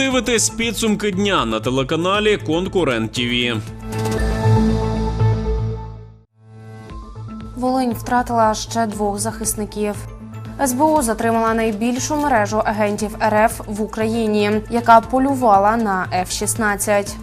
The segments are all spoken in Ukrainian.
дивитесь підсумки дня на телеканалі Конкурент ТІВІ. Волинь втратила ще двох захисників. СБУ затримала найбільшу мережу агентів РФ в Україні, яка полювала на F-16.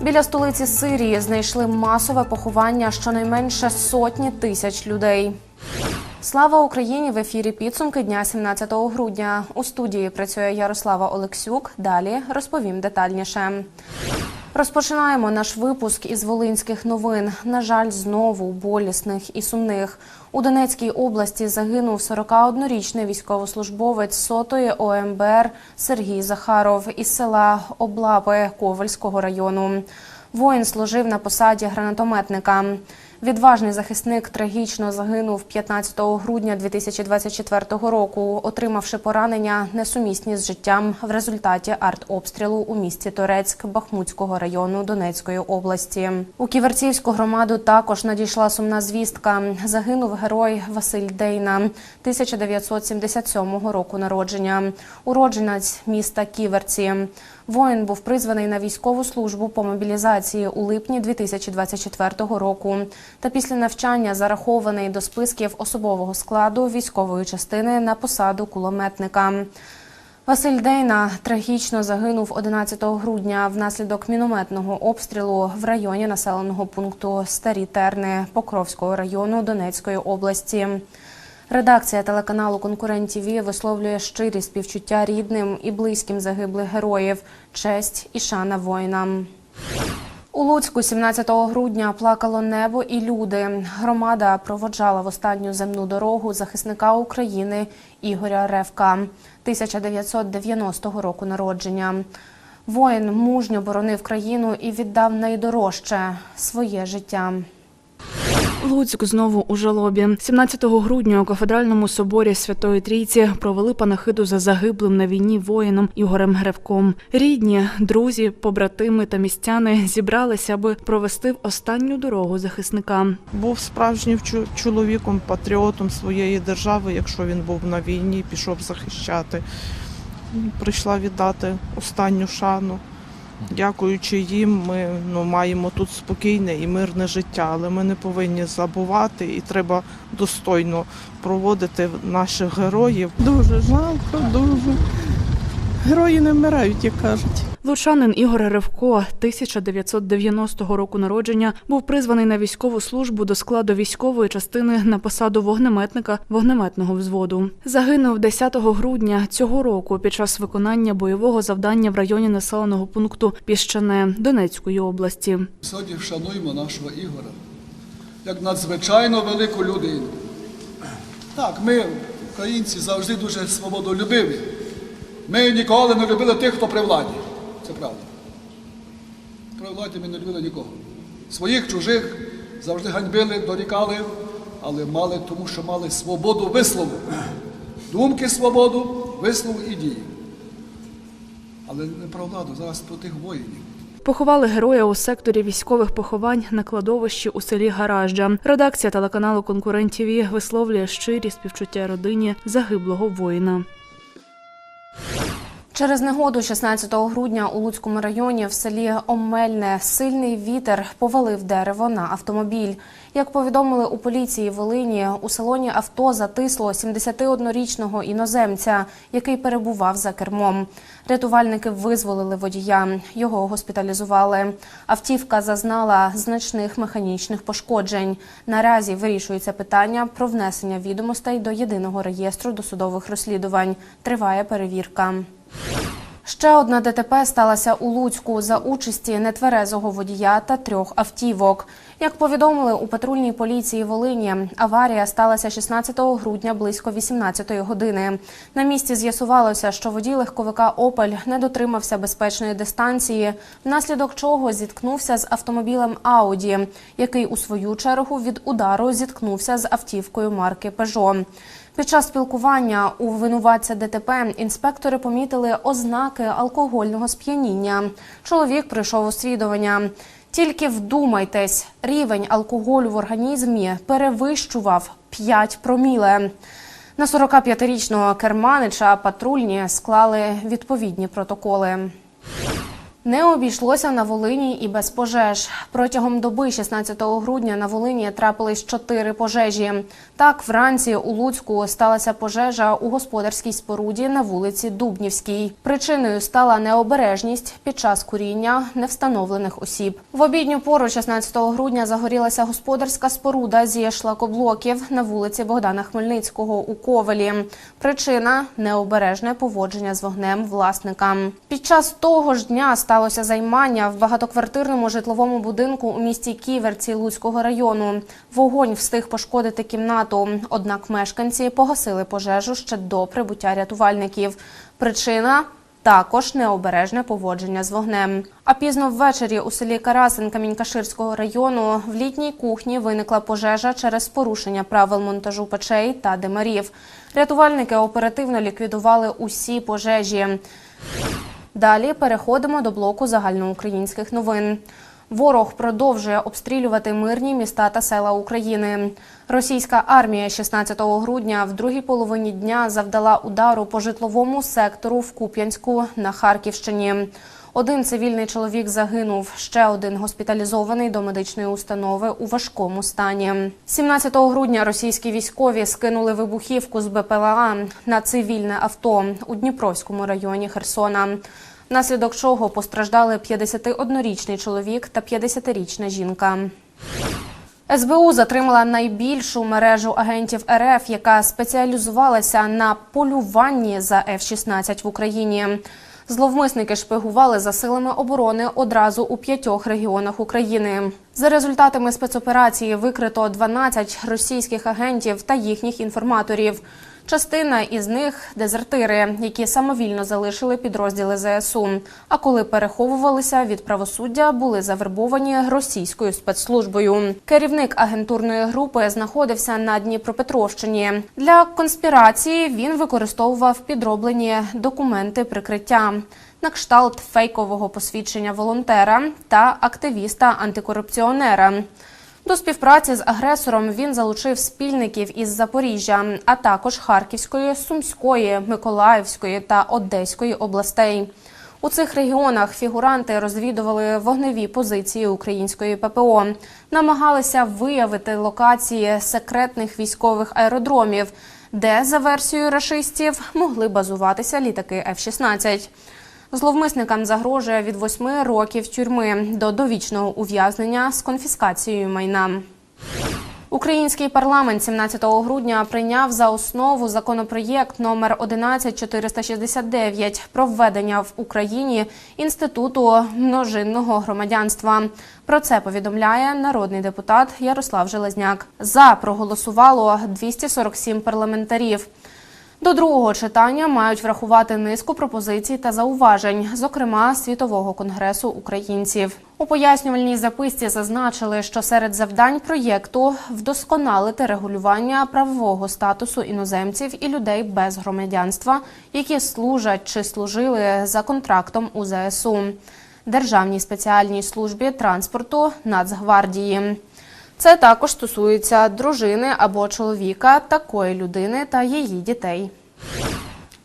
Біля столиці Сирії знайшли масове поховання щонайменше сотні тисяч людей. Слава Україні! В ефірі підсумки дня 17 грудня. У студії працює Ярослава Олексюк. Далі розповім детальніше. Розпочинаємо наш випуск із волинських новин. На жаль, знову болісних і сумних. У Донецькій області загинув 41-річний військовослужбовець сотої ОМБР Сергій Захаров із села Облапи Ковальського району. Воїн служив на посаді гранатометника. Відважний захисник трагічно загинув 15 грудня 2024 року, отримавши поранення несумісні з життям в результаті артобстрілу у місті Торецьк Бахмутського району Донецької області. У Ківерцівську громаду також надійшла сумна звістка. Загинув герой Василь Дейна 1977 року народження, уродженець міста Ківерці. Воїн був призваний на військову службу по мобілізації у липні 2024 року та після навчання зарахований до списків особового складу військової частини на посаду кулеметника. Василь Дейна трагічно загинув 11 грудня внаслідок мінометного обстрілу в районі населеного пункту Старі Терни Покровського району Донецької області. Редакція телеканалу Конкурент ТІВІ висловлює щирі співчуття рідним і близьким загиблих героїв, честь і шана воїнам. У Луцьку 17 грудня плакало небо і люди. Громада проводжала в останню земну дорогу захисника України Ігоря Ревка 1990 року народження. Воїн мужньо боронив країну і віддав найдорожче своє життя. Луцьк знову у жалобі. 17 грудня у кафедральному соборі Святої Трійці провели панахиду за загиблим на війні воїном Ігорем Гревком. Рідні, друзі, побратими та містяни зібралися, аби провести в останню дорогу захисника. був справжнім чоловіком, патріотом своєї держави, якщо він був на війні, пішов захищати. Прийшла віддати останню шану. Дякуючи їм, ми ну, маємо тут спокійне і мирне життя, але ми не повинні забувати і треба достойно проводити наших героїв. Дуже жалко, дуже. Герої не вмирають, як кажуть. Лучанин Ігор Ревко 1990 року народження був призваний на військову службу до складу військової частини на посаду вогнеметника вогнеметного взводу. Загинув 10 грудня цього року під час виконання бойового завдання в районі населеного пункту Піщане Донецької області. Сьогодні вшануємо нашого Ігора як надзвичайно велику людину. Так, ми, українці, завжди дуже свободолюбиві. Ми ніколи не любили тих, хто при владі. Це правда. При владі ми не любили нікого. Своїх, чужих завжди ганьбили, дорікали, але мали, тому що мали свободу вислову. Думки свободу, вислову і дії. Але не про владу, зараз про тих воїнів. Поховали героя у секторі військових поховань на кладовищі у селі Гаражджа. Редакція телеканалу Конкурент ТІВІ висловлює щирі співчуття родині загиблого воїна. Через негоду 16 грудня у Луцькому районі в селі Омельне сильний вітер повалив дерево на автомобіль. Як повідомили у поліції Волині, у салоні авто затисло 71-річного іноземця, який перебував за кермом. Рятувальники визволили водія. Його госпіталізували. Автівка зазнала значних механічних пошкоджень. Наразі вирішується питання про внесення відомостей до єдиного реєстру досудових розслідувань. Триває перевірка. Ще одна ДТП сталася у Луцьку за участі нетверезого водія та трьох автівок. Як повідомили у патрульній поліції Волині, аварія сталася 16 грудня близько 18 години. На місці з'ясувалося, що водій легковика Опель не дотримався безпечної дистанції, внаслідок чого зіткнувся з автомобілем Ауді, який у свою чергу від удару зіткнувся з автівкою марки Пежо. Під час спілкування у винуватця ДТП інспектори помітили ознаки алкогольного сп'яніння. Чоловік прийшов у. Тільки вдумайтесь, рівень алкоголю в організмі перевищував 5 проміле. На 45-річного керманича патрульні склали відповідні протоколи. Не обійшлося на Волині і без пожеж. Протягом доби 16 грудня на Волині трапились чотири пожежі. Так, вранці у Луцьку сталася пожежа у господарській споруді на вулиці Дубнівській. Причиною стала необережність під час куріння невстановлених осіб. В обідню пору 16 грудня загорілася господарська споруда зі шлакоблоків на вулиці Богдана Хмельницького у Ковелі. Причина необережне поводження з вогнем власника. Під час того ж дня сталося займання в багатоквартирному житловому будинку у місті Ківерці Луцького району. Вогонь встиг пошкодити кімнату. Однак мешканці погасили пожежу ще до прибуття рятувальників. Причина також необережне поводження з вогнем. А пізно ввечері у селі Карасин Камінькаширського району в літній кухні виникла пожежа через порушення правил монтажу печей та димарів. Рятувальники оперативно ліквідували усі пожежі. Далі переходимо до блоку загальноукраїнських новин. Ворог продовжує обстрілювати мирні міста та села України. Російська армія 16 грудня в другій половині дня завдала удару по житловому сектору в Куп'янську на Харківщині. Один цивільний чоловік загинув, ще один госпіталізований до медичної установи у важкому стані. 17 грудня російські військові скинули вибухівку з БПЛА на цивільне авто у Дніпровському районі Херсона. Внаслідок чого постраждали 51-річний чоловік та 50-річна жінка. СБУ затримала найбільшу мережу агентів РФ, яка спеціалізувалася на полюванні за F-16 в Україні. Зловмисники шпигували за силами оборони одразу у п'ятьох регіонах України. За результатами спецоперації викрито 12 російських агентів та їхніх інформаторів. Частина із них дезертири, які самовільно залишили підрозділи ЗСУ. А коли переховувалися від правосуддя, були завербовані російською спецслужбою. Керівник агентурної групи знаходився на Дніпропетровщині. Для конспірації він використовував підроблені документи прикриття. На кшталт фейкового посвідчення волонтера та активіста-антикорупціонера. До співпраці з агресором він залучив спільників із Запоріжжя, а також Харківської, Сумської, Миколаївської та Одеської областей. У цих регіонах фігуранти розвідували вогневі позиції української ППО, намагалися виявити локації секретних військових аеродромів, де за версією рашистів могли базуватися літаки F-16. Зловмисникам загрожує від 8 років тюрми до довічного ув'язнення з конфіскацією майна. Український парламент 17 грудня прийняв за основу законопроєкт номер 11469 про введення в Україні інституту множинного громадянства. Про це повідомляє народний депутат Ярослав Железняк. За проголосувало 247 парламентарів. До другого читання мають врахувати низку пропозицій та зауважень, зокрема світового конгресу українців. У пояснювальній записці зазначили, що серед завдань проєкту вдосконалити регулювання правового статусу іноземців і людей без громадянства, які служать чи служили за контрактом у ЗСУ, Державній спеціальній службі транспорту Нацгвардії. Це також стосується дружини або чоловіка такої людини та її дітей.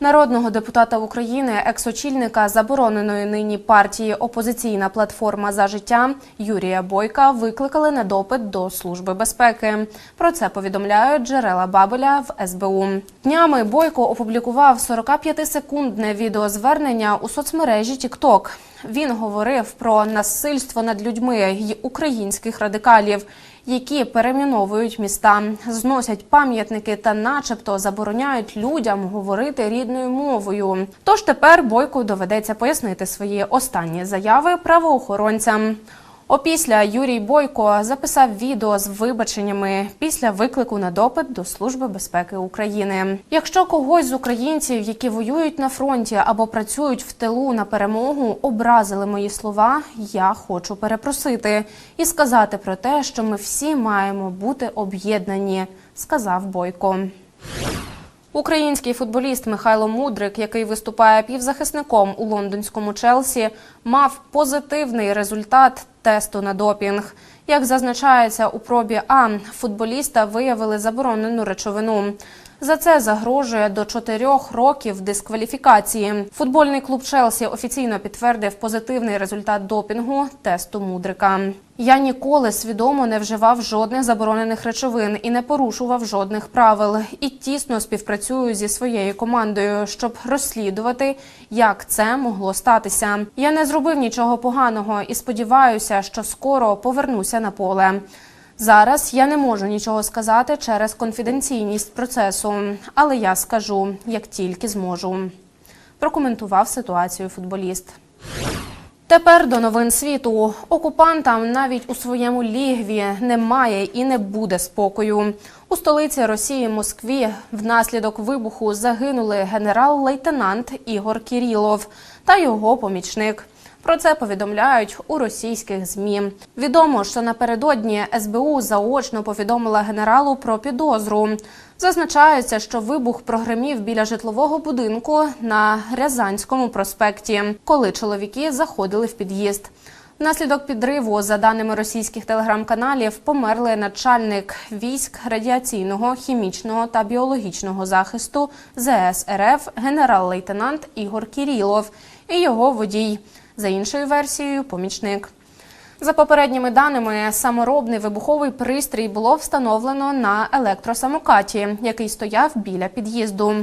Народного депутата України, екс-очільника забороненої нині партії Опозиційна платформа за життя Юрія Бойка викликали на допит до Служби безпеки. Про це повідомляють джерела Бабеля в СБУ. Днями Бойко опублікував 45-секундне відеозвернення у соцмережі TikTok. Він говорив про насильство над людьми й українських радикалів, які перейменовують міста, зносять пам'ятники та, начебто, забороняють людям говорити рідною мовою. Тож тепер Бойку доведеться пояснити свої останні заяви правоохоронцям. Опісля Юрій Бойко записав відео з вибаченнями після виклику на допит до Служби безпеки України. Якщо когось з українців, які воюють на фронті або працюють в тилу на перемогу, образили мої слова, я хочу перепросити і сказати про те, що ми всі маємо бути об'єднані, сказав Бойко. Український футболіст Михайло Мудрик, який виступає півзахисником у лондонському Челсі, мав позитивний результат тесту на допінг. Як зазначається у пробі А, футболіста виявили заборонену речовину. За це загрожує до чотирьох років дискваліфікації. Футбольний клуб Челсі офіційно підтвердив позитивний результат допінгу тесту мудрика. Я ніколи свідомо не вживав жодних заборонених речовин і не порушував жодних правил. І тісно співпрацюю зі своєю командою, щоб розслідувати, як це могло статися. Я не зробив нічого поганого і сподіваюся, що скоро повернуся на поле. Зараз я не можу нічого сказати через конфіденційність процесу, але я скажу, як тільки зможу. Прокоментував ситуацію футболіст. Тепер до новин світу. Окупантам навіть у своєму лігві немає і не буде спокою. У столиці Росії Москві внаслідок вибуху загинули генерал-лейтенант Ігор Кірілов та його помічник. Про це повідомляють у російських змі. Відомо, що напередодні СБУ заочно повідомила генералу про підозру. Зазначається, що вибух прогремів біля житлового будинку на Рязанському проспекті, коли чоловіки заходили в під'їзд. Внаслідок підриву, за даними російських телеграм-каналів, померли начальник військ радіаційного, хімічного та біологічного захисту ЗС РФ генерал-лейтенант Ігор Кірілов і його водій. За іншою версією, помічник. За попередніми даними, саморобний вибуховий пристрій було встановлено на електросамокаті, який стояв біля під'їзду.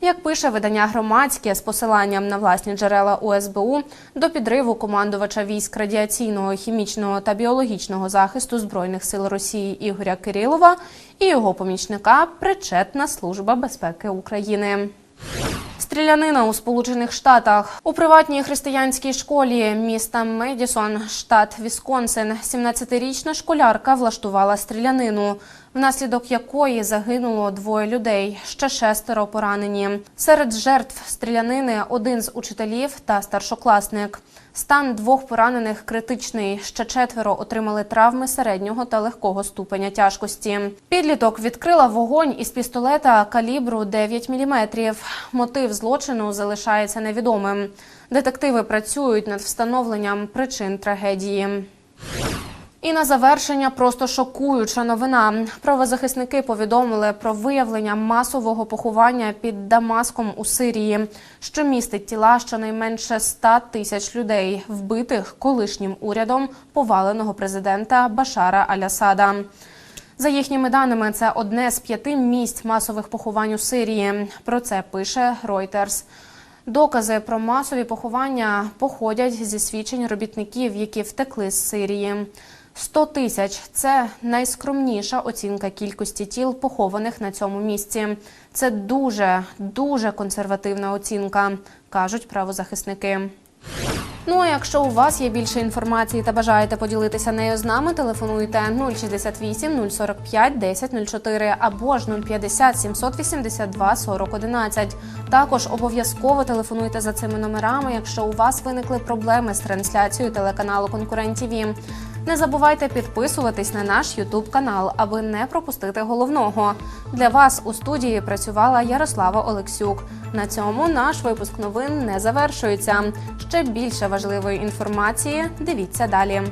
Як пише видання громадське з посиланням на власні джерела УСБУ, до підриву командувача військ радіаційного, хімічного та біологічного захисту збройних сил Росії Ігоря Кирилова і його помічника причетна служба безпеки України. Стрілянина у Сполучених Штатах. У приватній християнській школі міста Медісон, штат Вісконсин, 17-річна школярка влаштувала стрілянину, внаслідок якої загинуло двоє людей, ще шестеро поранені. Серед жертв стрілянини один з учителів та старшокласник. Стан двох поранених критичний. Ще четверо отримали травми середнього та легкого ступеня тяжкості. Підліток відкрила вогонь із пістолета калібру 9 мм. Мотив злочину залишається невідомим. Детективи працюють над встановленням причин трагедії. І на завершення просто шокуюча новина. Правозахисники повідомили про виявлення масового поховання під Дамаском у Сирії, що містить тіла щонайменше 100 тисяч людей, вбитих колишнім урядом поваленого президента Башара Алясада. За їхніми даними, це одне з п'яти місць масових поховань у Сирії. Про це пише Reuters. Докази про масові поховання походять зі свідчень робітників, які втекли з Сирії. 100 тисяч це найскромніша оцінка кількості тіл, похованих на цьому місці. Це дуже дуже консервативна оцінка, кажуть правозахисники. Ну а якщо у вас є більше інформації та бажаєте поділитися нею з нами, телефонуйте 068 045 1004 або ж 050 782 40 11. Також обов'язково телефонуйте за цими номерами, якщо у вас виникли проблеми з трансляцією телеканалу Конкурент ТІВІ. Не забувайте підписуватись на наш Ютуб канал, аби не пропустити головного. Для вас у студії працювала Ярослава Олексюк. На цьому наш випуск новин не завершується. Ще більше важливої інформації. Дивіться далі.